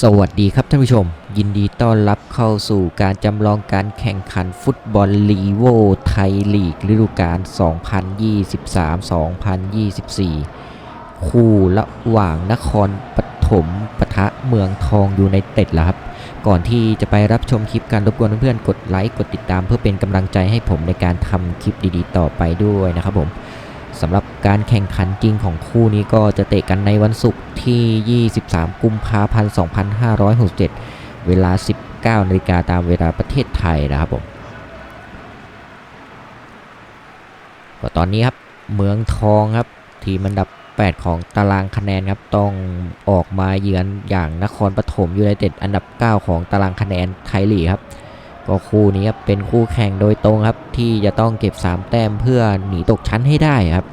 สวัสดีครับท่านผู้ชม ยินดีต้อนรับเข้าสู่การจำลองการแข่งขันฟุตบอลลีโวไทยลีกฤดูกาล 2023-2024 คู่ระหว่างนครปฐมปะทะเมืองทองยูไนเต็ดแล้วครับ ก่อนที่จะไปรับชมคลิปการรบกวนเพื่อนๆ กดไลค์กดติดตามเพื่อเป็นกำลังใจให้ผมในการทำคลิปดีๆ ต่อไปด้วยนะครับผมสำหรับ การแข่งขันจริงของคู่นี้ก็จะเตะกันในวันศุกร์ที่ 23 กุมภาพันธ์ 2567 เวลา 19นาฬิกาตามเวลาประเทศไทยนะครับผมก็ตอนนี้ครับเมืองทองครับ ทีมอันดับ 8 ของตารางคะแนนครับ ต้องออกมาเยือนอย่างนครปฐมยูไนเต็ดอันดับ 9 ของตารางคะแนนไทยลีกครับก็คู่นี้ครับเป็นคู่แข่งโดยตรงครับ ที่จะต้องเก็บ 3 แต้มเพื่อหนีตกชั้นให้ได้ครับ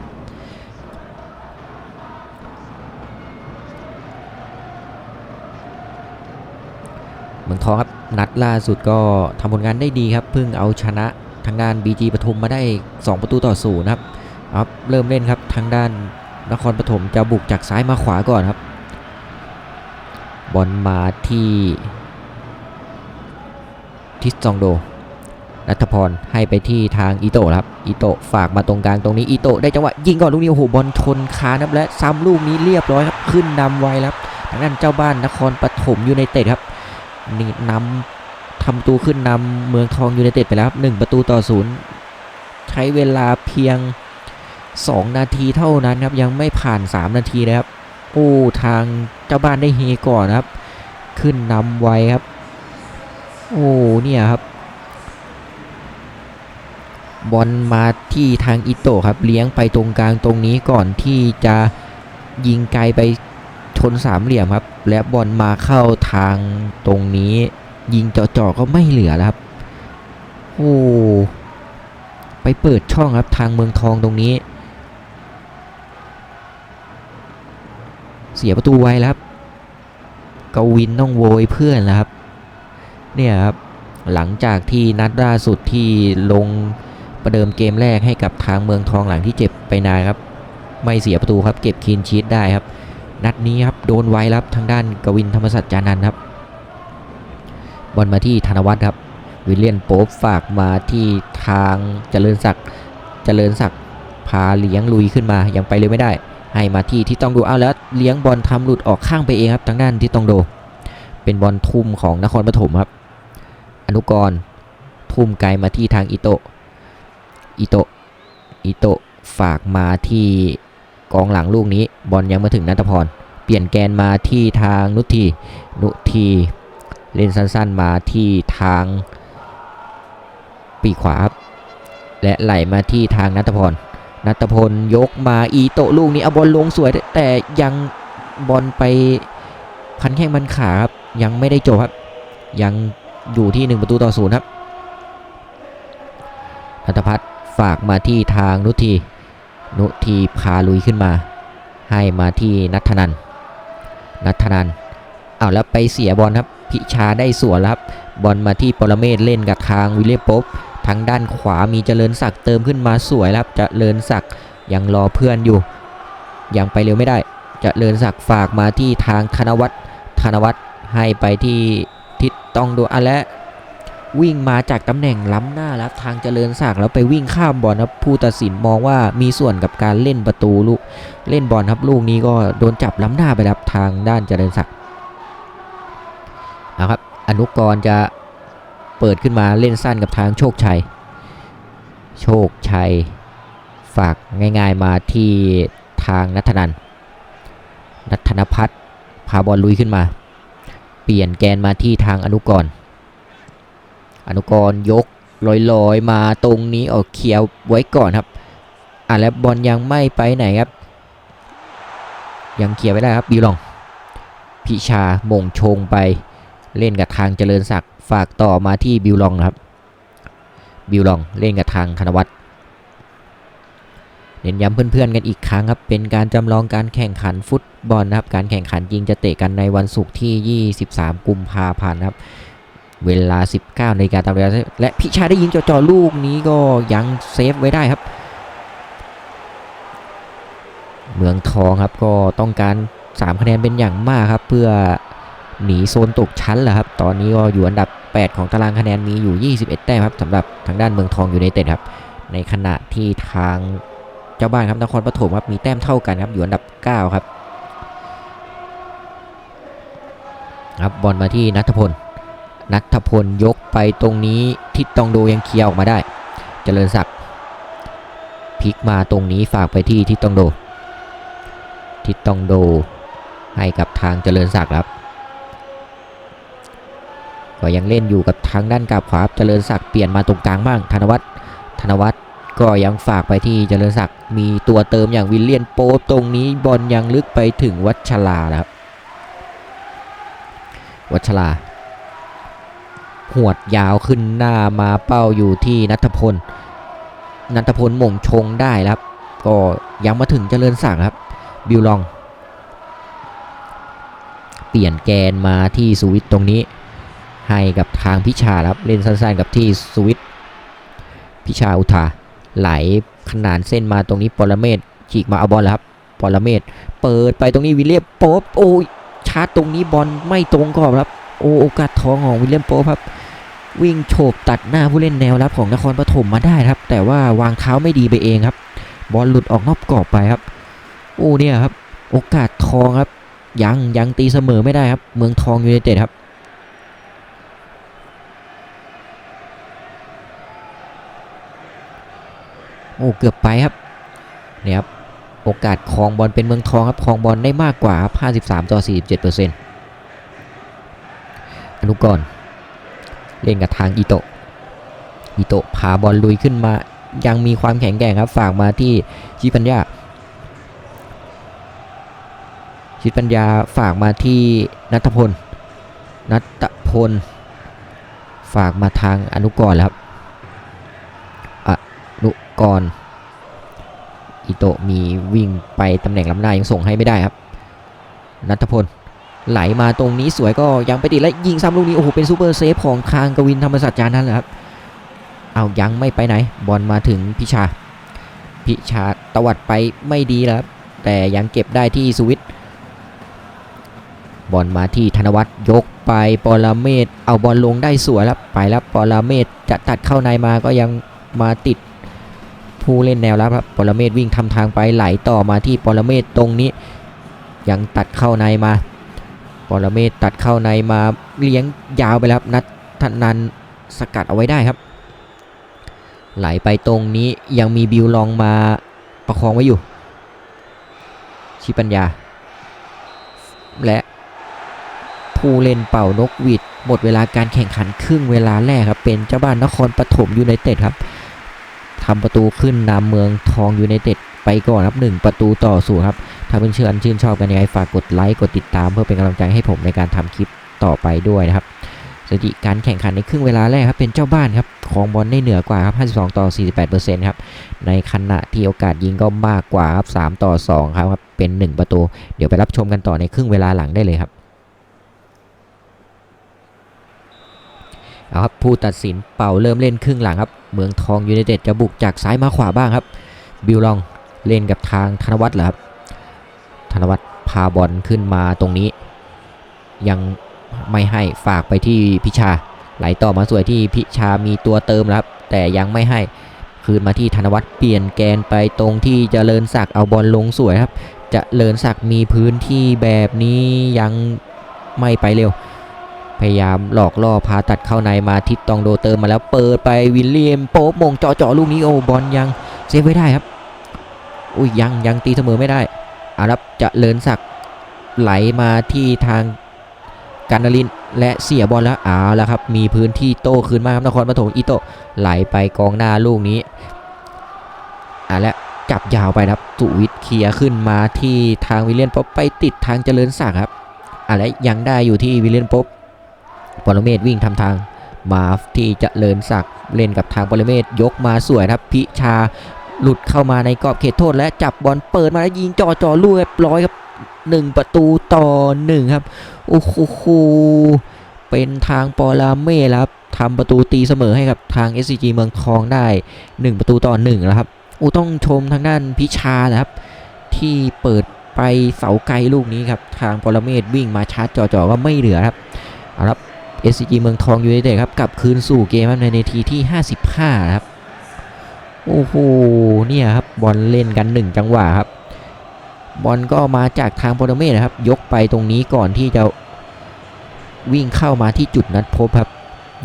มืองทองครับนัดล่าสุดก็ทำผลงานได้ดีครับเพิ่งเอาชนะทางด้าน BG ปทุมมาได้ 2 ประตูต่อศูนย์ครับเอาครับเริ่มเล่นครับทางด้านนครปฐมจะบุกจากซ้ายมาขวาก่อนครับบอลมาที่ทิสซองโดนัทพรให้ไปที่ทางอิโตะครับอิโตะฝากมาตรงกลางตรงนี้อิโตะได้จังหวะยิงก่อนลูกนี้โอ้โหบอลชนคานับและซ้ำลูกนี้เรียบร้อยครับขึ้นนำไวแล้วครับทางด้านเจ้าบ้านนครปฐมยูไนเต็ดครับ นี่นำทำประตูขึ้นนำเมืองทองยูไนเต็ดไปแล้วครับหนึ่งประตูต่อศูนย์ใช้เวลาเพียง 2 นาทีเท่านั้นครับ ยังไม่ผ่าน 3 นาทีนะครับโอ้ทางเจ้าบ้านได้เฮก่อนครับ ขึ้นนำไวครับ โอ้เนี่ยครับบอลมาที่ทางอิโตะครับ เลี้ยงไปตรงกลางตรงนี้ก่อนที่จะยิงไกลไป ชนสามเหลี่ยมครับ และบอลมาเข้าทางตรงนี้ ยิงเจาะๆก็ไม่เหลือแล้วครับ โอ้ไปเปิดช่องครับทางเมืองทองตรงนี้ เสียประตูไว้แล้วครับกวินต้องโวยเพื่อนแล้วครับ เนี่ยครับหลังจากที่นัดล่าสุดที่ลงประเดิมเกมแรกให้กับทางเมืองทองหลังที่เจ็บไปนานครับ ไม่เสียประตูครับเก็บคีนชีตได้ครับ นัดนี้ครับโดนไว้ครับทางด้านกวินธรรมสัจจานันท์ครับบอลมาที่ธนวัฒน์ครับ วิลเลียนโป๊ปฝากมาที่ทางเจริญศักดิ์เจริญศักดิ์พาเลี้ยงลุยขึ้นมายังไปเลยไม่ได้ ให้มาที่ที่ต้องดูเอาแล้วเลี้ยงบอลทำหลุดออกข้างไปเองครับทางด้านที่ต้องโด เป็นบอลทุ่มของนครปฐมครับ อนุกรทุ่มไกลมาที่ทางอิโตอิโตอิโตฝากมาที่ กองหลังลูกนี้บอลยังมาถึงนัทพร เปลี่ยนแกนมาที่ทางนุทีนุทีเล่นสั้นๆมาที่ทางปีขวาครับและไหลมาที่ทางนัทพรนัทพลยกมาอีโตลูกนี้เอาบอลลงสวยแต่ยังบอลไปพันแข้งมันขาครับยังไม่ได้จบครับ ยังอยู่ที่ 1 ประตูต่อศูนย์ครับนัทพัฒน์ฝากมาที่ทางนุที นุทีพาลุยขึ้นมา ให้มาที่นัทนันนัทนันเอาแล้วไปเสียบอลครับ พิชาได้สวนครับบอลมาที่ปรเมศเล่นกับทางวิเลียป๊ปทางด้านขวามีเจริญศักดิ์เติมขึ้นมาสวยครับเจริญศักดิ์ยังรอเพื่อนอยู่ ยังไปเร็วไม่ได้เจริญศักดิ์ฝากมาที่ทางธนวัฒน์ธนวัฒน์ให้ไปที่ทิศต้องดูอะและ วิ่งมาจากตำแหน่งล้ำหน้าแล้วทางเจริญศักดิ์แล้วไปวิ่งข้ามบอลครับผู้ตัดสินมองว่ามีส่วนกับการเล่นประตูลูกเล่นบอลครับลูกนี้ก็โดนจับล้ำหน้าไปรับทางด้านเจริญศักดิ์เอาครับอนุกรจะเปิดขึ้นมาเล่นสั้นกับทางโชคชัย โชคชัย ฝากง่ายๆมาที่ทางนัทนันนัทนพัฒน์พาบอลลุยขึ้นมา เปลี่ยนแกนมาที่ทางอนุกรณ์ อนุกรยกลอยๆ มาตรงนี้ออกเคียร์ไว้ก่อนครับอะแล้วบอลยังไม่ไปไหนครับ ยังเคียร์ไม่ได้ครับบิวลอง พิชามงชงไปเล่นกับทางเจริญศักดิ์ฝากต่อมาที่บิวลองนะครับ บิวลองเล่นกับทางธนวัฒน์เน้นย้ำเพื่อนๆกันอีกครั้งครับ เป็นการจำลองการแข่งขันฟุตบอลนะครับ การแข่งขันจริงจะเตะกันในวันศุกร์ที่ 23 กุมภาพันธ์ครับ เวลา 19นาฬิกาตามเวลาและพิชาได้ยิงจ่อๆลูกนี้ก็ยังเซฟไว้ได้ครับ เมืองทองครับก็ต้องการ 3 คะแนนเป็นอย่างมากครับ เพื่อหนีโซนตกชั้นแหละครับ ตอนนี้ก็อยู่อันดับ 8 ของตารางคะแนนมีอยู่ 21 แต้มครับสำหรับทางด้านเมืองทองอยู่ในเต็ดครับ ในขณะที่ทางเจ้าบ้านครับนครปฐมครับมีแต้มเท่ากันครับอยู่อันดับ 9 ครับครับบอลมาที่นัทพล นัทพลยกไปตรงนี้ทิศตองโดยังเคลียร์ออกมาได้ เจริญศักดิ์พลิกมาตรงนี้ฝากไปที่ทิศตองโด ทิศตองโดให้กับทางเจริญศักดิ์ครับ ก็ยังเล่นอยู่กับทางด้านกาบขวาครับเจริญศักดิ์เปลี่ยนมาตรงกลางบ้างธนวัฒน์ธนวัฒน์ก็ยังฝากไปที่เจริญศักดิ์มีตัวเติมอย่างวิลเลียนโป๊ตรงนี้บอลยังลึกไปถึงวัชลาครับ วัชลา หวดยาวขึ้นหน้ามาเป้าอยู่ที่นัทพล นัทพลหม่งชงได้แล้วครับ ก็ยังมาถึงเจริญศักดิ์ครับ บิวลอง เปลี่ยนแกนมาที่สวิตตรงนี้ ให้กับทางพิชาครับ เล่นสั้นๆกับที่สวิตพิชาอุทาไหลขนานเส้นมาตรงนี้ปรเมศฉีกมาเอาบอลแล้วครับปรเมศเปิดไปตรงนี้วิลเลียมโป๊ปโอ้ยชาร์จตรงนี้บอลไม่ตรงกรอบครับ โอ้โอกาสทองของวิลเลียมโป๊ปครับ วิ่งโฉบตัดหน้าผู้เล่นแนวรับของนครปฐมมาได้ครับ แต่ว่าวางเท้าไม่ดีไปเองครับ บอลหลุดออกนอกกรอบไปครับ โอ้เนี่ยครับ โอกาสทองครับ ยังยังตีเสมอไม่ได้ครับ เมืองทองยูไนเต็ดครับโอ้เกือบไปครับเนี่ยครับโอกาสครองบอลเป็นเมืองทองครับครองบอลได้มากกว่าครับ53 ต่อ 47เปอร์เซ็นต์อนุกรณ์ เล่นกับทางอิโตะอิโตะพาบอลลุยขึ้นมายังมีความแข็งแกร่งครับฝากมาที่ชิปัญญาชิดปัญญาฝากมาที่นัทพลนัทพล ฝากมาทางอนุกรแล้วครับอนุกรอิโตะมีวิ่งไปตำแหน่งล้ำหน้ายังส่งให้ไม่ได้ครับนัทพล ไหลมาตรงนี้สวยก็ยังไปติดและยิงซ้ำลูกนี้โอ้โหเป็นซูเปอร์เซฟของทางกวินธรรมสัจจานั่นแหละครับเอายังไม่ไปไหน บอลมาถึงพิชา พิชาตวัดไปไม่ดีแล้วครับแต่ยังเก็บได้ที่สวิตบอลมาที่ธนวัฒน์ยกไปปรเมศเอาบอลลงได้สวยแล้วไปแล้วปรเมศจะตัดเข้าในมาก็ยังมาติดผู้เล่นแนวรับครับปรเมศวิ่งทำทางไปไหลต่อมาที่ปรเมศตรงนี้ ยังตัดเข้าในมา ปรเมศตัดเข้าในมาเลี้ยงยาวไปแล้วครับนัทนันสกัดเอาไว้ได้ครับ ไหลไปตรงนี้ยังมีบิวลองมาประคองไว้อยู่ ชิปัญญา และผู้เล่นเป่านกหวีดหมดเวลาการแข่งขันครึ่งเวลาแรกครับเป็นเจ้าบ้านนครปฐมยูไนเต็ดครับทำประตูขึ้นนำเมืองทองยูไนเต็ดไปก่อนครับหนึ่งประตูต่อศูนย์ครับ ถ้าเพื่อนเชื่อชื่นชอบกันยังไงฝากกดไลค์กดติดตามเพื่อเป็นกำลังใจให้ผมในการทำคลิปต่อไปด้วยนะครับสถิติการแข่งขันในครึ่งเวลาแรกครับเป็นเจ้าบ้านครับของบอลได้เหนือกว่าครับ 52 ต่อ 48%ครับ ในขณะที่โอกาสยิงก็มากกว่าครับ 3 ต่อ 2 ครับครับเป็น 1 ประตู เดี๋ยวไปรับชมกันต่อในครึ่งเวลาหลังได้เลยครับเอาครับผู้ตัดสินเป่าเริ่มเล่นครึ่งหลังครับ เมืองทองยูไนเต็ดจะบุกจากซ้ายมาขวาบ้างครับ บิวลองเล่นกับทางธนวัฒน์เหรอครับ ธนวัฒน์พาบอลขึ้นมาตรงนี้ ยังไม่ให้ฝากไปที่พิชา ไหลต่อมาสวยที่พิชามีตัวเติมครับ แต่ยังไม่ให้คืนมาที่ธนวัฒน์เปลี่ยนแกนไปตรงที่เจริญศักดิ์เอาบอลลงสวยครับเจะเลิญศักดิ์มีพื้นที่แบบนี้ยังไม่ไปเร็ว พยายามหลอกล่อพาตัดเข้าในมาทิศตองโดเติมมาแล้วเปิดไปวิลเลียมโป๊บมงเจาะเจาะลูกนี้โอ้บอลยังเซฟไว้ได้ครับอุ้ยยังยังตีเสมอไม่ได้ อาละเจะเลิญศักไหลมาที่ทางการนารินและเสียบอลแล้วเอาละครับ มีพื้นที่โต้คืนมาครับนครปฐมอิโตะไหลไปกองหน้าลูกนี้อะและจับยาวไปครับสุวิทย์เคลียร์ขึ้นมาที่ทางวิลเลียนป๊อปไปติดทางเจริญศักดิ์ครับอะและยังได้อยู่ที่วิลเลียนป๊อปปรเมศวิ่งทำทางมาที่เจริญศักดิ์เล่นกับทางปรเมศยกมาสวยครับพิชา หลุดเข้ามาในกรอบเขตโทษและจับบอลเปิดมาแล้วยิงจ่อจ่อลูกเรียบร้อยครับหนึ่งประตูต่อหนึ่งครับโอ้โหเป็นทางปอลาเม่แล้วครับทำประตูตีเสมอให้กับทาง SCG เมืองทองได้ 1 ประตูต่อ1แล้วครับอูต้องชมทางด้านพิชานะครับ ที่เปิดไปเสาไกลลูกนี้ครับ ทางปรเมศวิ่งมาชาร์จจ่อๆก็ไม่เหลือครับเอาละครับ SCG เมืองทองยูไนเต็ดครับกลับคืนสู่เกมในนาทีที่ 55นะครับ โอ้โหเนี่ยครับบอลเล่นกันหนึ่งจังหวะครับ บอลก็มาจากทางปรเมศนะครับ ยกไปตรงนี้ก่อนที่จะวิ่งเข้ามาที่จุดนัดพบครับ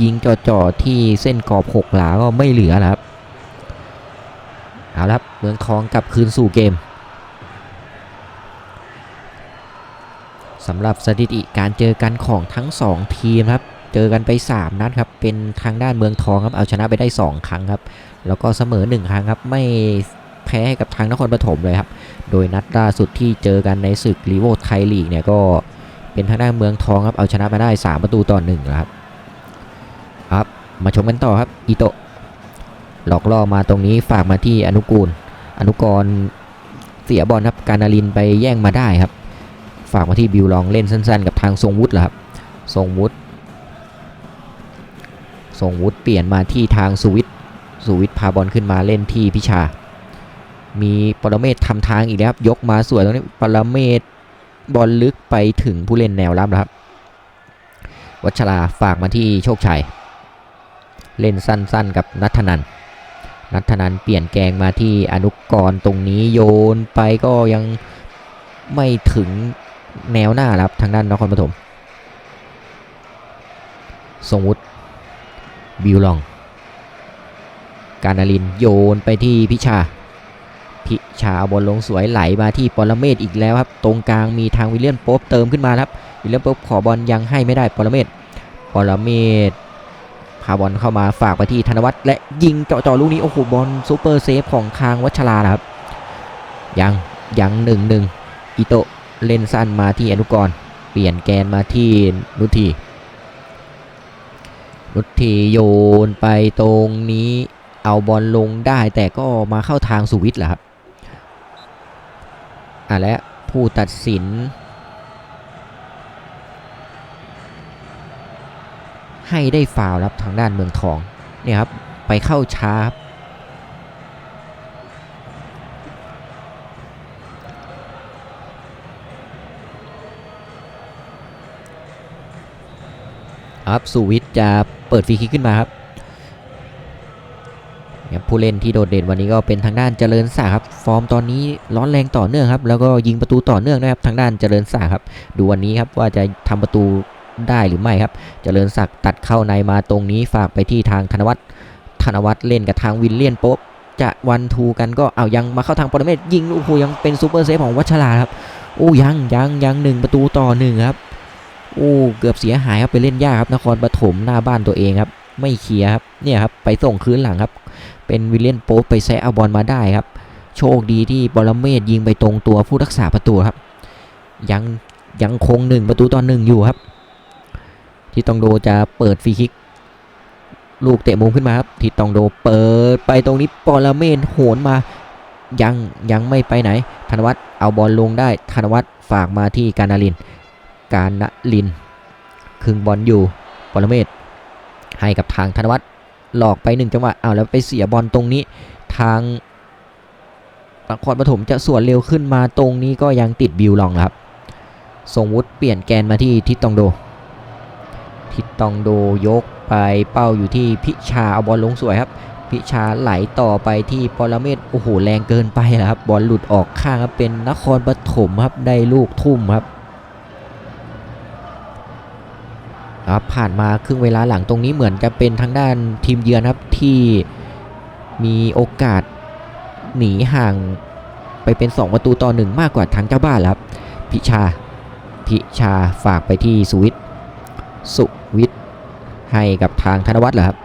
ยิงจ่อๆที่เส้นกรอบหกหลาก็ไม่เหลือแล้วครับเอาละครับเมืองทองกลับคืนสู่เกมสำหรับสถิติการเจอกันของทั้ง 2 ทีมครับ เจอกันไป 3 นัดครับ เป็นทางด้านเมืองทองครับ เอาชนะไปได้ 2 ครั้งครับ แล้วก็เสมอ 1 ครั้งครับ ไม่แพ้ให้กับทางนครปฐมเลยครับ โดยนัดล่าสุดที่เจอกันในศึกลีโวไทยลีกเนี่ยก็เป็นทางด้านเมืองทองครับ เอาชนะมาได้ 3 ประตูต่อ1นะครับ ครับ มาชมกันต่อครับ อิโตะหลอกล่อมาตรงนี้ฝากมาที่อนุกูล อนุกรเสียบอลครับ การนารินไปแย่งมาได้ครับ ฝากมาที่บิวลองเล่นสั้นๆ กับทางทรงวุฒิแหละครับ ทรงวุฒิทรงวุฒิเปลี่ยนมาที่ทางสุวิท สุวิทย์พาบอลขึ้นมาเล่นที่พิชา มีปรเมศทำทางอีกแล้วครับยกมาสวยตรงนี้ปรเมศบอลลึกไปถึงผู้เล่นแนวรับแล้วครับ วัชราฝากมาที่โชคชัย เล่นสั้นๆกับนัทนันนัทนันเปลี่ยนแกงมาที่อนุกรตรงนี้โยนไปก็ยังไม่ถึงแนวหน้าครับทางด้านนครปฐมทรงวุฒิบิวลอง การนารินโยนไปที่พิชา พิชาเอาบอลลงสวยไหลมาที่ปรเมศอีกแล้วครับ ตรงกลางมีทางวิลเลียนโป๊บเติมขึ้นมาครับ วิลเลียนโป๊บขอบอลยังให้ไม่ได้ปรเมศปรเมศพาบอลเข้ามาฝากไปที่ธนวัฒน์และยิงเจาะๆลูกนี้โอ้โหบอลซูเปอร์เซฟของทางวัชรานะครับ ยังยังหนึ่งหนึ่งอิโตะเล่นสั้นมาที่อนุกร เปลี่ยนแกนมาที่นุทีนุทีโยนไปตรงนี้ เอาบอลลงได้แต่ก็มาเข้าทางสุวิทย์แหละครับอะและผู้ตัดสิน ให้ได้ฟาวล์ครับทางด้านเมืองทองเนี่ยครับไปเข้าช้าครับสุวิทย์จะเปิดฟรีคิกขึ้นมาครับ ผู้เล่นที่โดดเด่นวันนี้ก็เป็นทางด้านเจริญศักดิ์ครับฟอร์มตอนนี้ร้อนแรงต่อเนื่องครับแล้วก็ยิงประตูต่อเนื่องนะครับทางด้านเจริญศักดิ์ครับดูวันนี้ครับว่าจะทำประตูได้หรือไม่ครับ เจริญศักดิ์ตัดเข้าในมาตรงนี้ฝากไปที่ทางธนวัฒน์ธนวัฒน์เล่นกับทางวินเลียนโป๊บจะวันทูกันก็เอายังมาเข้าทางปรเมศยิงโอ้โหยังเป็นซูเปอร์เซฟของวัชราครับโอ้ยังยังยังหนึ่งประตูต่อหนึ่งครับโอ้เกือบเสียหายครับไปเล่นยากครับนครปฐมหน้าบ้านตัวเองครับ ไม่เคลียร์ครับเนี่ยครับไปส่งคืนหลังครับ เป็นวิลเลียนโป๊ไปแซะเอาบอลมาได้ครับ โชคดีที่บอลเมศยิงไปตรงตัวผู้รักษาประตูครับ ยังยังคงหนึ่งประตูต่อหนึ่งอยู่ครับ ที่ตองโดจะเปิดฟรีคิก ลูกเตะมุมขึ้นมาครับ ที่ตองโดเปิดไปตรงนี้ปอลเมศโหนมายังยังไม่ไปไหน ธนวัฒน์เอาบอลลงได้ ธนวัฒน์ฝากมาที่การนาริน การนลินคึงบอลอยู่ปรเมศ ให้กับทางธนวัฒน์หลอกไปหนึ่งจังหวะเอาแล้วไปเสียบอลตรงนี้ทางนครปฐมจะสวนเร็วขึ้นมาตรงนี้ก็ยังติดบิวลองครับทรงวุฒิเปลี่ยนแกนมาที่ทิศตองโด ทิศตองโดยกไปเป้าอยู่ที่พิชาเอาบอลลงสวยครับ พิชาไหลต่อไปที่ปรเมศโอ้โหแรงเกินไปแล้วครับบอลหลุดออกข้างครับเป็นนครปฐมครับได้ลูกทุ่มครับ ครับผ่านมาครึ่งเวลาหลังตรงนี้เหมือนจะเป็นทางด้านทีมเยือนครับที่มีโอกาสหนีห่างไปเป็น 2 ประตูต่อหนึ่งมากกว่าทางเจ้าบ้านแล้วครับ พิชา พิชาฝากไปที่สุวิทย์สุวิทย์ให้กับทางธนวัฒน์เหรอครับ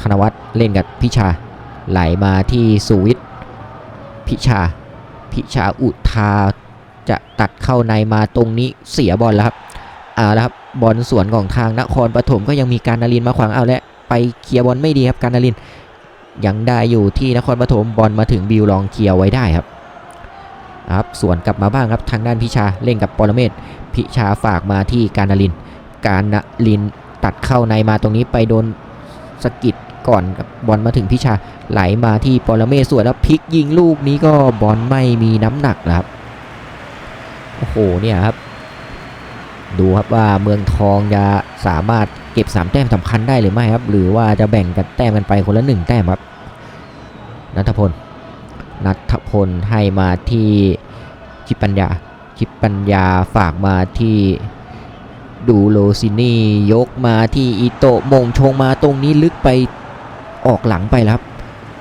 ธนวัฒน์เล่นกับพิชา ไหลมาที่สุวิทย์พิชา พิชาอุทาจะตัดเข้าในมาตรงนี้เสียบอลแล้วครับเอาละครับ บอลสวนของทางนครปฐมก็ยังมีการนารินมาขวางเอาและไปเคลียร์บอลไม่ดีครับการนารินยังได้อยู่ที่นครปฐมบอลมาถึงบิวลองเคลียร์ไว้ได้ครับครับสวนกลับมาบ้างครับทางด้านพิชาเล่นกับปรเมศพิชาฝากมาที่การนาริน การนารินตัดเข้าในมาตรงนี้ไปโดนสกิดก่อนกับบอลมาถึงพิชาไหลมาที่ปรเมศสวนแล้วพลิกยิงลูกนี้ก็บอลไม่มีน้ำหนักนะครับโอ้โหเนี่ยครับ ดูครับว่าเมืองทองจะสามารถเก็บ 3 แต้มสำคัญได้หรือไม่ครับ หรือว่าจะแบ่งกันแต้มกันไปคนละ 1 แต้มครับนัทพลนัทพลให้มาที่ชิปัญญาชิปัญญาฝากมาที่ดูโลซินี่ยกมาที่อิโตะมงชงมาตรงนี้ลึกไปออกหลังไปครับ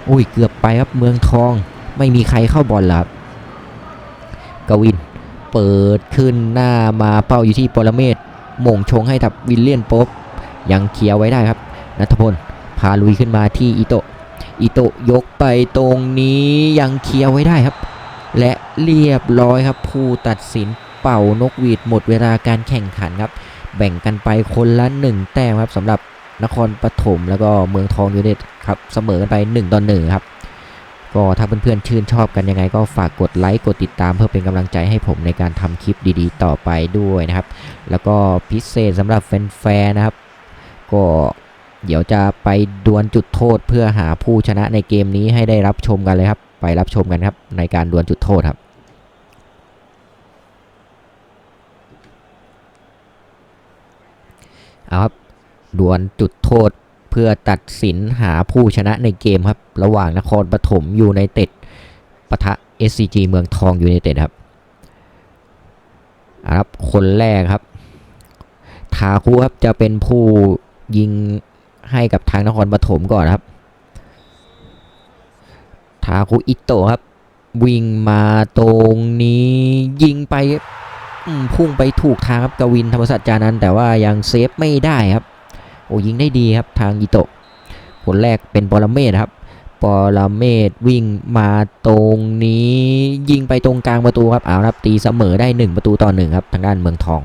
อุ้ยเกือบไปครับเมืองทองไม่มีใครเข้าบอลแล้วกวิน เปิดขึ้นหน้ามาเป้าอยู่ที่ปรเมศมงชงให้กับวิลเลียนป๊บยังเคลียร์ไว้ได้ครับนัทพลพาลุยขึ้นมาที่อิโตะอิโตะยกไปตรงนี้ยังเคลียร์ไว้ได้ครับ และเรียบร้อยครับผู้ตัดสินเป่านกหวีดหมดเวลาการแข่งขันครับ แบ่งกันไปคนละ 1 แต้มครับสำหรับนครปฐมแล้วก็เมืองทองยูไนเต็ดครับเสมอกันไป1ต่อ1ครับ ก็ถ้าเพื่อนๆชื่นชอบกันยังไงก็ฝากกดไลค์กดติดตามเพื่อเป็นกำลังใจให้ผมในการทำคลิปดีๆ ต่อไปด้วยนะครับ แล้วก็พิเศษสำหรับแฟนๆนะครับ ก็เดี๋ยวจะไปดวลจุดโทษเพื่อหาผู้ชนะในเกมนี้ให้ได้รับชมกันเลยครับ ไปรับชมกันครับในการดวลจุดโทษครับเอาครับดวลจุดโทษ เพื่อตัดสินหาผู้ชนะในเกมครับ ระหว่างนครปฐมยูไนเต็ดปะทะ SCG เมืองทองยูไนเต็ดครับครับคนแรกครับ ทาคุครับจะเป็นผู้ยิงให้กับทางนครปฐมก่อนครับ ทาคุอิโตะครับ วิ่งมาตรงนี้ยิงไปพุ่งไปถูกทางครับกวินธรรมศาสตร์จานันแต่ว่ายังเซฟไม่ได้ครับ โอ้ยิงได้ดีครับทางอิโตะผลแรกเป็นปรเมศครับปรเมศวิ่งมาตรงนี้ยิงไปตรงกลางประตูครับเอาครับตีเสมอได้ 1 ประตูต่อหนึ่งครับทางด้านเมืองทอง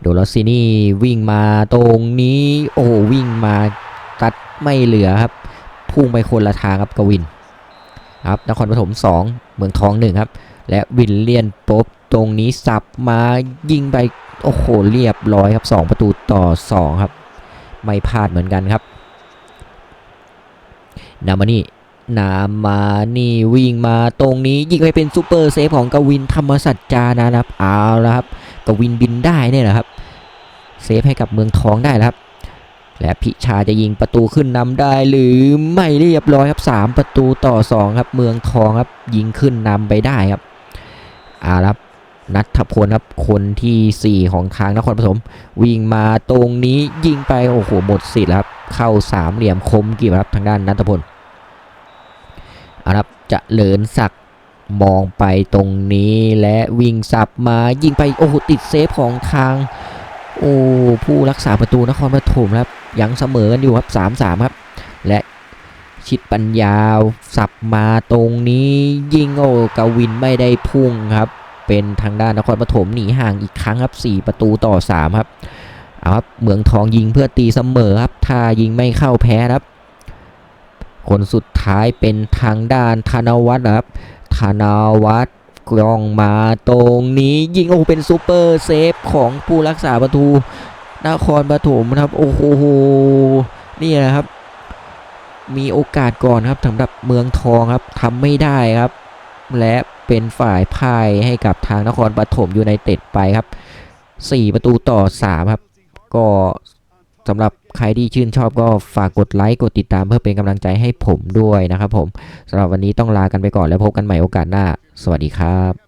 โดลซินี่วิ่งมาตรงนี้โอ้วิ่งมาตัดไม่เหลือครับพุ่งไปคนละทางครับกวินครับนครปฐม2 เมืองทอง1ครับและวินเลียนโป๊บ ตรงนี้สับมายิงไปโอ้โหเรียบร้อยครับ 2 ประตูต่อ 2 ครับ ไม่พลาดเหมือนกันครับ นามานี่นามานี่วิ่งมาตรงนี้ยิงไปเป็นซูเปอร์เซฟของกวินธรรมสัจจานะครับเอาแล้วครับกวินบินได้เนี่ยนะครับเซฟให้กับเมืองทองได้แล้วครับ และพิชาจะยิงประตูขึ้นนำได้หรือไม่เรียบร้อยครับ 3 ประตูต่อ 2 ครับ เมืองทองครับยิงขึ้นนำไปได้ครับเอาละครับ นัทพลครับคนทีสี่ 4 ของทางนครปฐมวิ่งมาตรงนี้ยิงไปโอ้โหหมดสิทธิ์ครับ เข้าสามเหลี่ยมคมกริบครับทางด้านนัทพลเอาละครับจะเหลินศักมองไปตรงนี้และวิ่งสับมายิงไปโอ้โหติดเซฟของทางโอ้ผู้รักษาประตูนครปฐมครับยังเสมอกันอยู่ครับสามสามครับ และชิดปัญญาสับมาตรงนี้ยิงโอ้กวินไม่ได้พุ่งครับ เป็นทางด้านนครปฐมหนีห่างอีกครั้งครับ 4 ประตูต่อ 3 ครับเอาครับเมืองทองยิงเพื่อตีเสมอครับ ถ้ายิงไม่เข้าแพ้ครับ คนสุดท้ายเป็นทางด้านธนวัฒน์ครับธนวัฒน์กล้องมาตรงนี้ยิงโอ้โหเป็นซูเปอร์เซฟของผู้รักษาประตูนครปฐมครับ โอ้โหนี่แหละครับ มีโอกาสก่อนครับสำหรับเมืองทองครับทำไม่ได้ครับ และเป็นฝ่ายพ่ายให้กับทางนครปฐมยูไนเต็ดไปครับ 4 ประตูต่อ 3 ครับ ก็สำหรับใครที่ชื่นชอบก็ฝากกดไลค์กดติดตามเพื่อเป็นกำลังใจให้ผมด้วยนะครับผมสำหรับวันนี้ต้องลากันไปก่อนแล้วพบกันใหม่โอกาสหน้า สวัสดีครับ